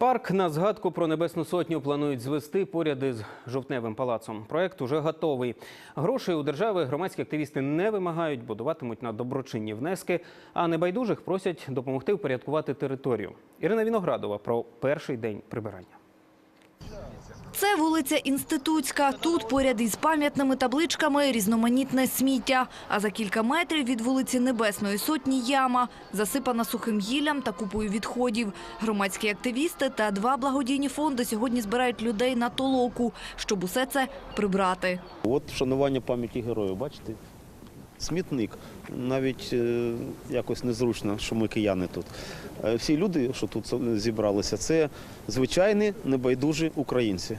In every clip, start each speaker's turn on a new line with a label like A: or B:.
A: Парк на згадку про небесну сотню планують звести поряд із жовтневим палацом. Проект уже готовий. Грошей у держави громадські активісти не вимагають, будуватимуть на доброчинні внески, а небайдужих просять допомогти впорядкувати територію. Ірина Віноградова про перший день прибирання.
B: Це вулиця Інститутська. Тут поряд із пам'ятними табличками різноманітне сміття. А за кілька метрів від вулиці Небесної Сотні яма, засипана сухим гіллям та купою відходів. Громадські активісти та два благодійні фонди сьогодні збирають людей на толоку, щоб усе це прибрати.
C: От вшанування пам'яті героїв, бачите? Смітник. Навіть е, якось незручно, що ми кияни тут. Е, всі люди, що тут зібралися, це звичайні небайдужі українці.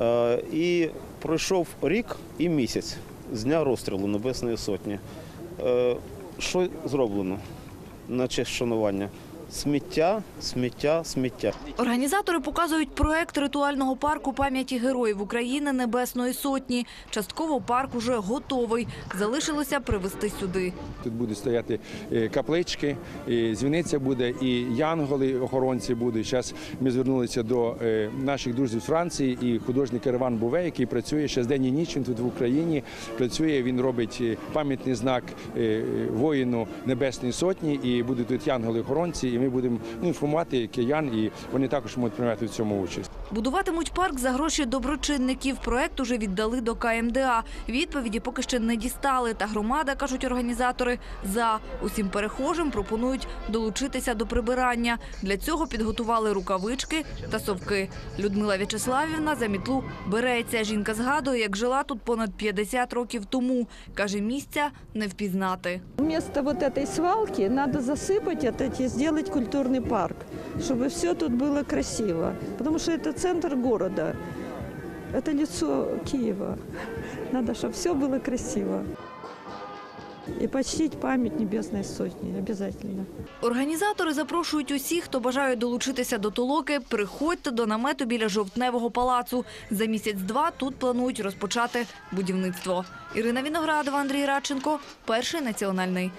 C: Е, і пройшов рік і місяць з дня розстрілу Небесної Сотні. Що зроблено на честь шанування? Сміття, сміття, сміття.
B: Організатори показують проект ритуального парку пам'яті героїв України Небесної Сотні. Частково парк уже готовий. Залишилося привезти сюди.
D: Тут будуть стояти е, каплички, і дзвіниця буде, і янголи, охоронці будуть. Зараз ми звернулися до е, наших друзів з Франції і художник Іван Буве, який працює ще з день і ніч. Він тут в Україні працює. Він робить е, пам'ятний знак воїну Небесної Сотні, і будуть тут янголи-охоронці І ми будемо ну, інформувати киян, і вони також можуть приймати в цьому участь.
B: Будуватимуть парк за гроші доброчинників. Проект уже віддали до КМДА. Відповіді поки ще не дістали. Та громада, кажуть організатори, за усім перехожим пропонують долучитися до прибирання. Для цього підготували рукавички та совки. Людмила В'ячеславівна за мітлу береться. Жінка згадує, як жила тут понад 50 років тому. Каже, місця не впізнати.
E: Вместо вот этой свалки надо засыпать это и сделать культурный парк, чтобы все тут было красиво. Потому что это центр города, это лицо Киева. Надо, чтобы все было красиво. И почтить память Небесной Сотни обязательно.
B: Організатори запрошують усіх, хто бажає долучитися до толоки, приходьте до намету біля жовтневого палацу. За місяць-два тут планують розпочати будівництво. Ірина Віноградова, Андрій Радченко, перший національний.